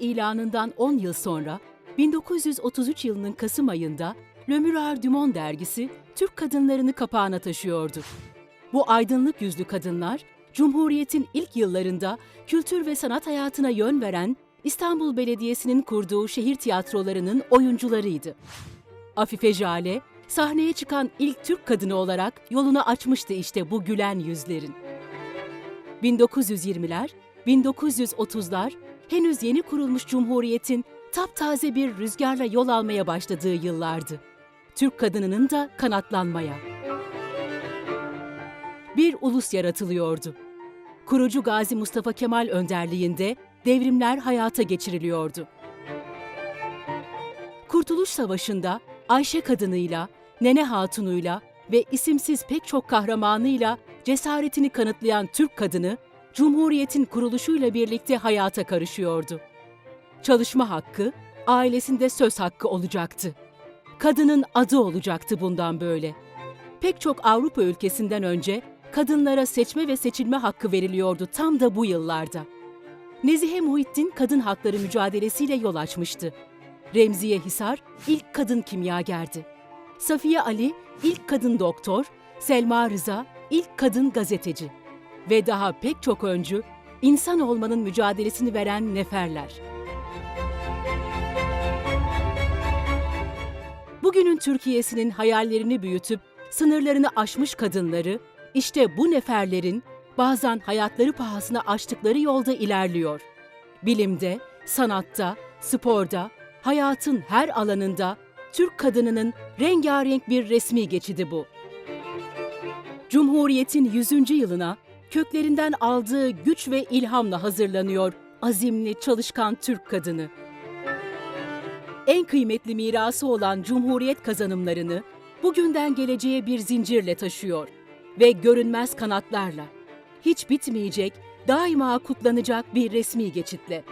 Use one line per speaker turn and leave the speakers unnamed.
ilanından 10 yıl sonra 1933 yılının Kasım ayında Le Miroir dergisi Türk kadınlarını kapağına taşıyordu. Bu aydınlık yüzlü kadınlar, Cumhuriyet'in ilk yıllarında kültür ve sanat hayatına yön veren İstanbul Belediyesi'nin kurduğu şehir tiyatrolarının oyuncularıydı. Afife Jale, sahneye çıkan ilk Türk kadını olarak yolunu açmıştı işte bu gülen yüzlerin. 1920'ler, 1930'lar henüz yeni kurulmuş Cumhuriyet'in taptaze bir rüzgarla yol almaya başladığı yıllardı. Türk kadınının da kanatlanmaya. Bir ulus yaratılıyordu. Kurucu Gazi Mustafa Kemal önderliğinde devrimler hayata geçiriliyordu. Kurtuluş Savaşı'nda Ayşe kadınıyla, Nene Hatunuyla ve isimsiz pek çok kahramanıyla cesaretini kanıtlayan Türk kadını, Cumhuriyet'in kuruluşuyla birlikte hayata karışıyordu. Çalışma hakkı, ailesinde söz hakkı olacaktı. Kadının adı olacaktı bundan böyle. Pek çok Avrupa ülkesinden önce kadınlara seçme ve seçilme hakkı veriliyordu tam da bu yıllarda. Nezihe Muhittin kadın hakları mücadelesiyle yol açmıştı. Remziye Hisar ilk kadın kimyagerdi. Safiye Ali ilk kadın doktor, Selma Rıza ilk kadın gazeteci ve daha pek çok öncü insan olmanın mücadelesini veren neferler. Bugünün Türkiye'sinin hayallerini büyütüp sınırlarını aşmış kadınları işte bu neferlerin bazen hayatları pahasına açtıkları yolda ilerliyor. Bilimde, sanatta, sporda, hayatın her alanında Türk kadınının rengarenk bir resmi geçidi bu. Cumhuriyet'in 100. yılına köklerinden aldığı güç ve ilhamla hazırlanıyor azimli, çalışkan Türk kadını. En kıymetli mirası olan Cumhuriyet kazanımlarını bugünden geleceğe bir zincirle taşıyor ve görünmez kanatlarla, hiç bitmeyecek, daima kutlanacak bir resmi geçitle.